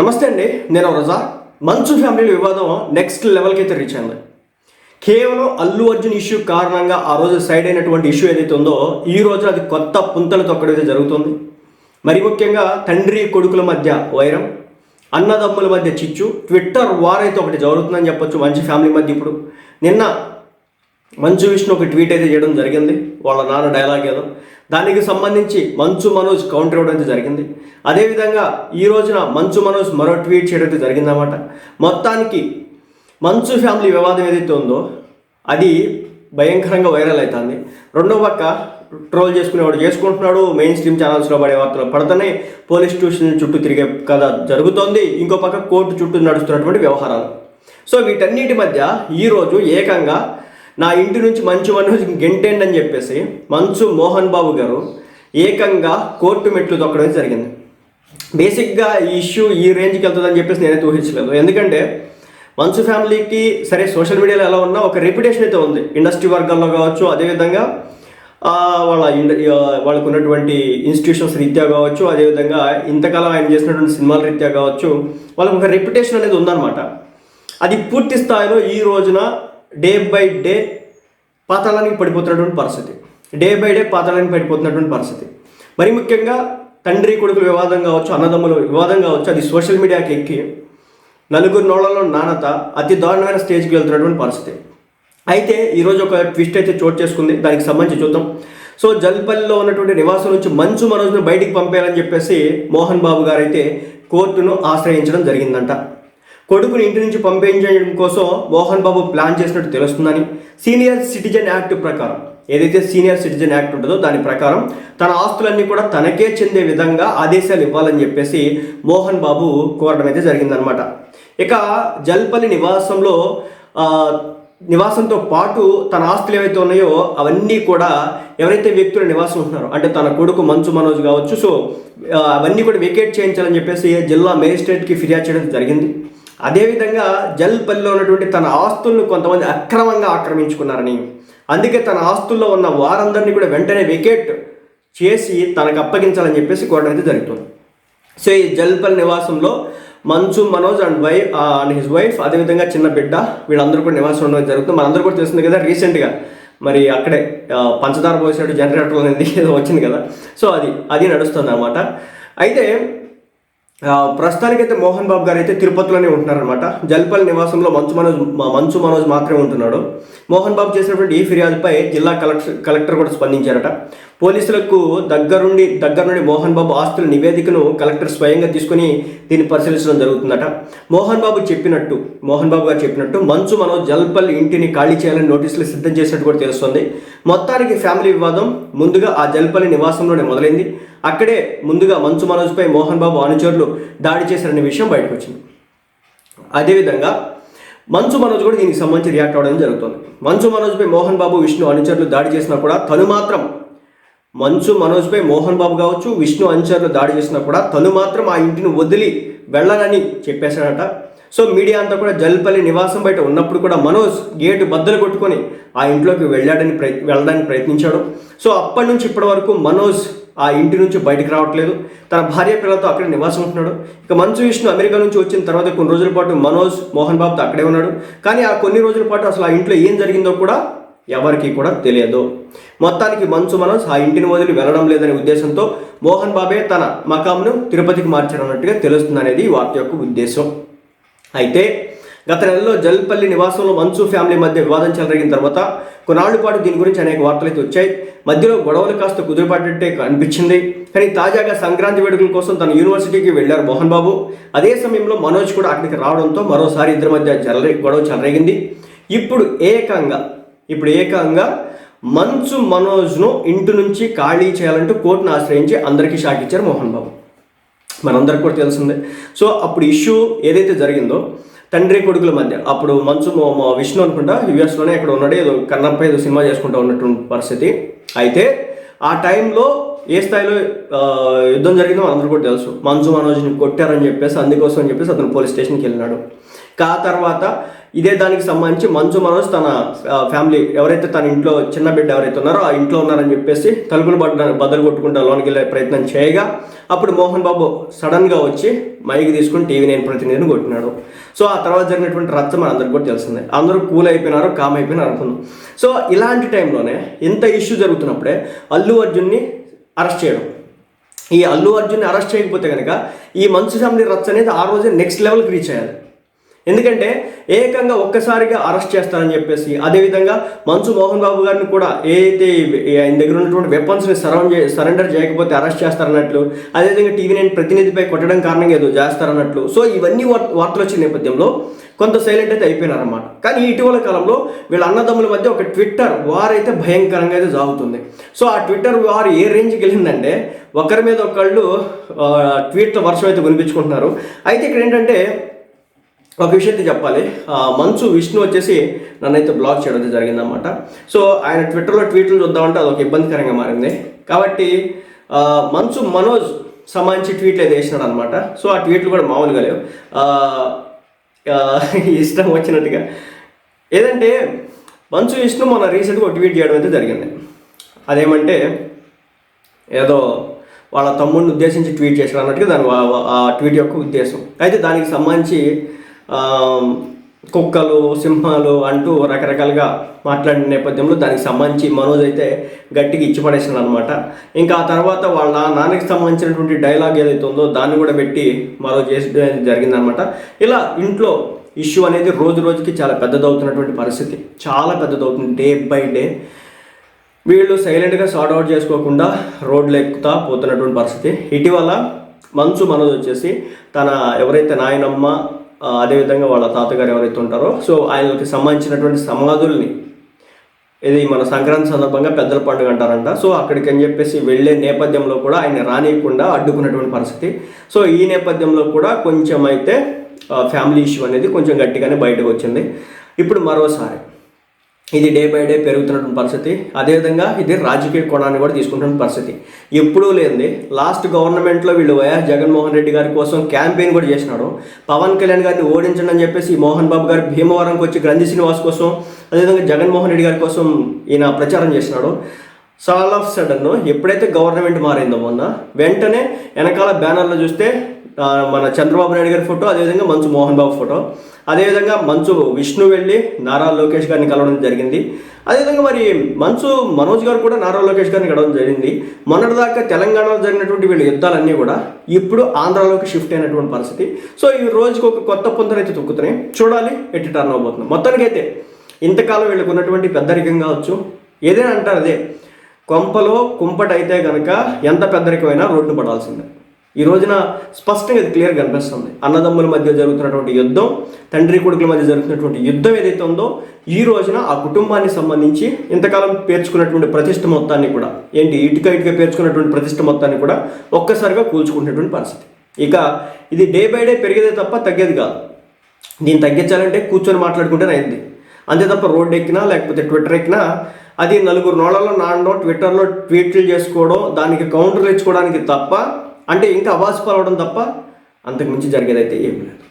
నమస్తే అండి నేను రజా. మంచు ఫ్యామిలీ వివాదం నెక్స్ట్ లెవెల్కి అయితే రీచ్ అయింది. కేవలం అల్లు అర్జున్ ఇష్యూ కారణంగా ఆ రోజు సైడ్ అయినటువంటి ఇష్యూ ఏదైతే ఉందో ఈ రోజు అది కొత్త పుంతలు తొక్కడైతే జరుగుతుంది. మరి ముఖ్యంగా తండ్రి కొడుకుల మధ్య వైరం అన్నదమ్ముల మధ్య చిచ్చు ట్విట్టర్ వార్ అయితే ఒకటి జరుగుతుందని చెప్పొచ్చు మంచి ఫ్యామిలీ మధ్య ఇప్పుడు. నిన్న మంచు విష్ణు ఒక ట్వీట్ అయితే చేయడం జరిగింది. వాళ్ళ నాన్న డైలాగ్ ఏదో. దానికి సంబంధించి మంచు మనోజ్ కౌంటర్ ఇవ్వడం అయితే జరిగింది. అదేవిధంగా ఈ రోజున మంచు మనోజ్ మరో ట్వీట్ చేయడం జరిగిందన్నమాట. మొత్తానికి మంచు ఫ్యామిలీ వివాదం ఏదైతే ఉందో అది భయంకరంగా వైరల్ అవుతుంది రెండో పక్క ట్రోల్ చేసుకునేవాడు చేసుకుంటున్నాడు మెయిన్ స్ట్రీమ్ ఛానల్స్లో పడే వార్తలు పడుతున్నాయి పోలీస్ స్టేషన్ చుట్టూ తిరిగే కథ జరుగుతోంది. ఇంకో పక్క కోర్టు చుట్టూ నడుస్తున్నటువంటి వ్యవహారాలు. సో వీటన్నిటి మధ్య ఈరోజు ఏకంగా నా ఇంటి నుంచి మంచు మనోజ్ గెంటేండి అని చెప్పేసి మంచు మోహన్ బాబు గారు ఏకంగా కోర్టు మెట్లు తొక్కడం జరిగింది. బేసిక్గా ఈ ఇష్యూ ఈ రేంజ్కి వెళ్తుందని చెప్పేసి నేనైతే ఊహించలేదు. ఎందుకంటే మంచు ఫ్యామిలీకి సరే సోషల్ మీడియాలో ఎలా ఉన్నా ఒక రెప్యుటేషన్ అయితే ఉంది. ఇండస్ట్రీ వర్గాల్లో కావచ్చు అదేవిధంగా వాళ్ళ ఇండ వాళ్ళకు ఉన్నటువంటి ఇన్స్టిట్యూషన్స్ రీత్యా కావచ్చు అదేవిధంగా ఇంతకాలం ఆయన చేసినటువంటి సినిమాల రీత్యా కావచ్చు వాళ్ళకు ఒక రెప్యుటేషన్ అనేది ఉందన్నమాట. అది పూర్తి స్థాయిలో ఈ రోజున డే బై డే పాతాళానికి పడిపోతున్నటువంటి పరిస్థితి. డే బై డే పాతాళానికి పడిపోతున్నటువంటి పరిస్థితి. మరి ముఖ్యంగా తండ్రి కొడుకుల వివాదం కావచ్చు అన్నదమ్ముల వివాదం కావచ్చు అది సోషల్ మీడియాకి ఎక్కి నలుగురు నోళ్ళలో నాణత అతి దారుణమైన స్టేజ్కి వెళ్తున్నటువంటి పరిస్థితి. అయితే ఈరోజు ఒక ట్విస్ట్ అయితే చోటు చేసుకుంది. దానికి సంబంధించి చూద్దాం. సో జల్పల్లిలో ఉన్నటువంటి నివాసం నుంచి మంచు మనోజ్ను బయటికి పంపేయాలని చెప్పేసి మోహన్ బాబు గారు అయితే కోర్టును ఆశ్రయించడం జరిగిందంట. కొడుకుని ఇంటి నుంచి పంపించడం కోసం మోహన్ బాబు ప్లాన్ చేసినట్టు తెలుస్తుందని సీనియర్ సిటిజన్ యాక్ట్ ప్రకారం. ఏదైతే సీనియర్ సిటిజన్ యాక్ట్ ఉంటుందో దాని ప్రకారం తన ఆస్తులన్నీ కూడా తనకే చెందే విధంగా ఆదేశాలు ఇవ్వాలని చెప్పేసి మోహన్ బాబు కోరడం అయితే జరిగిందనమాట ఇక జల్పల్లి నివాసంలో నివాసంతో పాటు తన ఆస్తులు ఏవైతే ఉన్నాయో అవన్నీ కూడా ఎవరైతే వ్యక్తుల నివాసం ఉంటున్నారో అంటే తన కొడుకు మంచు మనోజ్ కావచ్చు సో అవన్నీ కూడా వెకేట్ చేయించాలని చెప్పేసి జిల్లా మేజిస్ట్రేట్కి ఫిర్యాదు చేయడం జరిగింది. అదేవిధంగా జల్పల్లిలో ఉన్నటువంటి తన ఆస్తులను కొంతమంది అక్రమంగా ఆక్రమించుకున్నారని. అందుకే తన ఆస్తుల్లో ఉన్న వారందరినీ కూడా వెంటనే వికెట్ చేసి తనకు అప్పగించాలని చెప్పేసి కోరడం అయితే జరుగుతుంది. సో ఈ జల్పల్ నివాసంలో Manchu Manoj and wife and his wife అదేవిధంగా చిన్న బిడ్డ వీళ్ళందరూ కూడా నివాసం ఉండడం జరుగుతుంది. మనందరూ కూడా తెలిసింది కదా రీసెంట్గా మరి అక్కడే పంచదార పోసాడు జనరేటర్ అనేది ఏదో వచ్చింది కదా. సో అది అది నడుస్తుంది అనమాట అయితే ప్రస్తుతానికైతే మోహన్ బాబు గారు అయితే తిరుపతిలోనే ఉంటున్నారనమాట జల్పల్ నివాసంలో మంచు మనోజ్ మంచు మనోజ్ మాత్రమే ఉంటున్నాడు. మోహన్ బాబు చేసినటువంటి ఈ ఫిర్యాదుపై జిల్లా కలెక్టర్ కలెక్టర్ కూడా స్పందించారట. పోలీసులకు దగ్గరుండి దగ్గర నుండి మోహన్ బాబు ఆస్తుల నివేదికను కలెక్టర్ స్వయంగా తీసుకుని దీన్ని పరిశీలించడం జరుగుతుందట. మోహన్ బాబు చెప్పినట్టు మోహన్ బాబు గారు చెప్పినట్టు మంచు మనోజ్ జల్పల్ ఇంటిని ఖాళీ చేయాలని నోటీసులు సిద్ధం చేసినట్టు కూడా తెలుస్తుంది. మొత్తానికి ఫ్యామిలీ వివాదం ముందుగా ఆ జల్పల్లి నివాసంలోనే మొదలైంది. అక్కడే ముందుగా మంచు మనోజ్పై మోహన్ బాబు అనుచరులు దాడి చేశారనే విషయం బయటకు వచ్చింది అదేవిధంగా మంచు మనోజ్ కూడా దీనికి సంబంధించి రియాక్ట్ అవ్వడం జరుగుతుంది. మంచు మనోజ్పై మోహన్ బాబు విష్ణు అనుచరులు దాడి చేసినా కూడా తను మాత్రం మంచు మనోజ్పై మోహన్ బాబు కావచ్చు విష్ణు అనుచరులు దాడి చేసినా కూడా తను మాత్రం ఆ ఇంటిని వదిలి వెళ్ళనని చెప్పేశాడట సో మీడియా అంతా కూడా జల్పల్లి నివాసం బయట ఉన్నప్పుడు కూడా మనోజ్ గేటు బద్దలు కొట్టుకొని ఆ ఇంట్లోకి వెళ్ళాడని ప్రయ వెళ్ళడానికి ప్రయత్నించాడు. సో అప్పటి నుంచి ఇప్పటి వరకు మనోజ్ ఆ ఇంటి నుంచి బయటకు రావట్లేదు. తన భార్య పిల్లలతో అక్కడే నివాసం ఉంటున్నాడు. ఇక మంచు విష్ణు అమెరికా నుంచి వచ్చిన తర్వాత కొన్ని రోజుల పాటు మనోజ్ మోహన్ బాబుతో అక్కడే ఉన్నాడు. కానీ ఆ కొన్ని రోజుల పాటు అసలు ఆ ఇంట్లో ఏం జరిగిందో కూడా ఎవరికి కూడా తెలియదు. మొత్తానికి మంచు మనోజ్ ఆ ఇంటిని వదిలి వెళ్ళడం లేదనే ఉద్దేశంతో మోహన్ బాబే తన మకాంను తిరుపతికి మార్చారన్నట్టుగా తెలుస్తుంది అనేది ఈ వార్త యొక్క ఉద్దేశం. అయితే గత నెలలో జల్పల్లి నివాసంలో మంచు ఫ్యామిలీ మధ్య వివాదం చెలరగిన తర్వాత కొన్నాళ్ళ పాటు దీని గురించి అనేక వార్తలు అయితే వచ్చాయి. మధ్యలో గొడవలు కాస్త కుదిరిపడ్డట్టే అనిపించింది కానీ తాజాగా సంక్రాంతి వేడుకల కోసం తన యూనివర్సిటీకి వెళ్ళారు మోహన్ బాబు. అదే సమయంలో మనోజ్ కూడా అక్కడికి రావడంతో మరోసారి ఇద్దరి మధ్య చెలరే గొడవ చెలరేగింది. ఇప్పుడు ఏకంగా ఇప్పుడు ఏకంగా మంచు మనోజ్ను ఇంటి నుంచి ఖాళీ చేయాలంటూ కోర్టును ఆశ్రయించి అందరికీ షాక్ ఇచ్చారు మోహన్ బాబు. మనందరికి కూడా తెలిసిందే. సో అప్పుడు ఇష్యూ ఏదైతే జరిగిందో తండ్రి కొడుకుల మధ్య. అప్పుడు మంచు మా- విష్ణు అనుకుంటా యుఎస్లోనే ఇక్కడ ఉన్నాడు ఏదో కన్నప్ప ఏదో సినిమా చేసుకుంటా ఉన్నటువంటి పరిస్థితి. అయితే ఆ టైంలో ఏ స్థాయిలో యుద్ధం జరిగిందో అందరూ కూడా తెలుసు. మంచు మనోజ్ని కొట్టారని చెప్పేసి అందుకోసం అని చెప్పేసి అతను పోలీస్ స్టేషన్కి వెళ్ళినాడు. కా తర్వాత ఇదే దానికి సంబంధించి మంచు మనోజ్ తన ఫ్యామిలీ ఎవరైతే తన ఇంట్లో చిన్న బిడ్డ ఎవరైతే ఉన్నారో ఆ ఇంట్లో ఉన్నారని చెప్పేసి తలుపులు బద్ద బద్దలు కొట్టుకుంటా లోనికి వెళ్ళే ప్రయత్నం చేయగా అప్పుడు మోహన్ బాబు సడన్గా వచ్చి మైక్ తీసుకుని టీవీ నేను ప్రతినిధిని కొట్టినాడు. సో ఆ తర్వాత జరిగినటువంటి రచ్చ మన అందరికి కూడా తెలిసిందే. అందరూ కూల్ అయిపోయినారు కామ్ అయిపోయినారు అనుకుందాం. సో ఇలాంటి టైంలోనే ఇంత ఇష్యూ జరుగుతున్నప్పుడే అల్లు అర్జున్ని అరెస్ట్ చేయడం. ఈ అల్లు అర్జున్ని అరెస్ట్ చేయకపోతే కనుక ఈ మంచు ఫ్యామిలీ రచ్చ అనేది ఆ రోజే నెక్స్ట్ లెవెల్కి రీచ్ అయ్యాలి ఎందుకంటే ఏకంగా ఒక్కసారిగా అరెస్ట్ చేస్తారని చెప్పేసి అదేవిధంగా మంచు మోహన్ బాబు గారిని కూడా ఏదైతే ఆయన దగ్గర ఉన్నటువంటి వెపన్స్ని సరౌండ్ సరెండర్ చేయకపోతే అరెస్ట్ చేస్తారన్నట్లు అదేవిధంగా టీవీ నైన్ ప్రతినిధిపై కొట్టడం కారణంగా ఏదో చేస్తారన్నట్లు. సో ఇవన్నీ వార్తలు వచ్చిన నేపథ్యంలో కొంత సైలెంట్ అయితే అయిపోయినారన్నమాట. కానీ ఇటీవల కాలంలో వీళ్ళ అన్నదమ్ముల మధ్య ఒక ట్విట్టర్ వార్ అయితే భయంకరంగా అయితే సాగుతుంది. సో ఆ ట్విట్టర్ వార్ ఏ రేంజ్కి వెళ్ళిందంటే ఒకరి మీద ఒకళ్ళు ట్వీట్ల వర్షం అయితే వినిపించుకుంటున్నారు అయితే ఇక్కడ ఏంటంటే ఒక విషయం అయితే చెప్పాలి. మంచు విష్ణు వచ్చేసి నన్నైతే బ్లాక్ చేయడం అయితే సో ఆయన ట్విట్టర్లో ట్వీట్లు చూద్దామంటే అదొక ఇబ్బందికరంగా మారింది. కాబట్టి మంచు మనోజ్ సంబంధించి ట్వీట్లు అయితే వేసినాడు అనమాట సో ఆ ట్వీట్లు కూడా మామూలుగా లేవు. ఇష్టం వచ్చినట్టుగా. ఏదంటే మంచు విష్ణు మన రీసెంట్గా ఒక ట్వీట్ చేయడం అయితే జరిగింది. అదేమంటే ఏదో వాళ్ళ తమ్ముడిని ఉద్దేశించి ట్వీట్ చేశాడు అన్నట్టుగా దాని ఆ ట్వీట్ యొక్క ఉద్దేశం. అయితే దానికి సంబంధించి కుక్కలు సింహాలు అంటూ రకరకాలుగా మాట్లాడిన నేపథ్యంలో దానికి సంబంధించి మనోజ్ అయితే గట్టిగా ఇచ్చి పడేసాడు అనమాట ఇంకా ఆ తర్వాత వాళ్ళ నాన్నకి సంబంధించినటువంటి డైలాగ్ ఏదైతే ఉందో దాన్ని కూడా పెట్టి మరో చేసి జరిగిందనమాట ఇలా ఇంట్లో ఇష్యూ అనేది రోజు రోజుకి చాలా పెద్దదవుతున్నటువంటి పరిస్థితి. చాలా పెద్దదవుతుంది డే బై డే. వీళ్ళు సైలెంట్గా సార్ట్ అవుట్ చేసుకోకుండా రోడ్లు ఎక్కుతా పోతున్నటువంటి పరిస్థితి. ఇటీవల మంచు మనోజ్ వచ్చేసి తన ఎవరైతే నాయనమ్మ అదేవిధంగా వాళ్ళ తాతగారు ఎవరైతే ఉంటారో సో ఆయనకి సంబంధించినటువంటి సమాధుల్ని ఇది మన సంక్రాంతి సందర్భంగా పెద్దల పండుగ అంటారంట. సో అక్కడికి అని చెప్పేసి వెళ్ళే నేపథ్యంలో కూడా ఆయన రానియకుండా అడ్డుకున్నటువంటి పరిస్థితి. సో ఈ నేపథ్యంలో కూడా కొంచెం అయితే ఫ్యామిలీ ఇష్యూ అనేది కొంచెం గట్టిగానే బయటకు వచ్చింది. ఇప్పుడు మరోసారి ఇది డే బై డే పెరుగుతున్నటువంటి పరిస్థితి. అదేవిధంగా ఇది రాజకీయ కోణాన్ని కూడా తీసుకుంటున్న పరిస్థితి. ఎప్పుడూ లేనిది. లాస్ట్ గవర్నమెంట్లో వీళ్ళు వైఎస్ జగన్మోహన్ రెడ్డి గారి కోసం క్యాంపెయిన్ కూడా చేసినాడు. పవన్ కళ్యాణ్ గారిని ఓడించండి అని చెప్పేసి మోహన్ బాబు గారు భీమవరంకి వచ్చి గ్రంథి శ్రీనివాస్ కోసం అదేవిధంగా జగన్మోహన్ రెడ్డి గారి కోసం ఈయన ప్రచారం చేసినాడు. సాల్ ఆఫ్ సడన్ ఎప్పుడైతే గవర్నమెంట్ మారిందో మొన్న వెంటనే వెనకాల బ్యానర్లో చూస్తే మన చంద్రబాబు నాయుడు గారి ఫోటో అదేవిధంగా మంచు మోహన్ బాబు ఫోటో అదేవిధంగా మంచు విష్ణు వెళ్ళి నారా లోకేష్ గారిని కలవడం జరిగింది. అదేవిధంగా మరి మంచు మనోజ్ గారు కూడా నారా లోకేష్ గారిని కలవడం జరిగింది. మొన్నటిదాకా తెలంగాణలో జరిగినటువంటి వీళ్ళ యుద్ధాలన్నీ కూడా ఇప్పుడు ఆంధ్రాలోకి షిఫ్ట్ అయినటువంటి పరిస్థితి. సో ఈ రోజుకి ఒక కొత్త పొందనైతే తొక్కుతున్నాయి. చూడాలి ఎట్టి టర్న్ అవబోతుంది మొత్తానికైతే ఇంతకాలం వీళ్ళకు ఉన్నటువంటి పెద్దరికం కావచ్చు. ఏదైనా అంటారు అదే. కొంపలో కుంపటైతే కనుక ఎంత పెద్దరికమైనా రోడ్డు పడాల్సిందే. ఈ రోజున స్పష్టంగా ఇది క్లియర్ కనిపిస్తుంది. అన్నదమ్ముల మధ్య జరుగుతున్నటువంటి యుద్ధం తండ్రి కొడుకుల మధ్య జరుగుతున్నటువంటి యుద్ధం ఏదైతే ఉందో ఈ రోజున ఆ కుటుంబానికి సంబంధించి ఇంతకాలం పేర్చుకున్నటువంటి ప్రతిష్ట మొత్తాన్ని కూడా ఏంటి ఇటుక ఇటుక పేర్చుకున్నటువంటి ప్రతిష్ట మొత్తాన్ని కూడా ఒక్కసారిగా కూల్చుకుంటున్నటువంటి పరిస్థితి. ఇక ఇది డే బై డే పెరిగేదే తప్ప తగ్గేది కాదు. దీన్ని తగ్గించాలంటే కూర్చొని మాట్లాడుకుంటేనే అయింది. అంతే తప్ప రోడ్డు ఎక్కినా లేకపోతే ట్విట్టర్ ఎక్కినా అది నలుగురు నోళ్ళలో నాడడం ట్విట్టర్లో ట్వీట్లు చేసుకోవడం దానికి కౌంటర్లు తెచ్చుకోవడానికి తప్ప అంటే ఇంకా అవాసి పలవడం తప్ప అంతకు మించి జరిగేదైతే ఏం లేదు.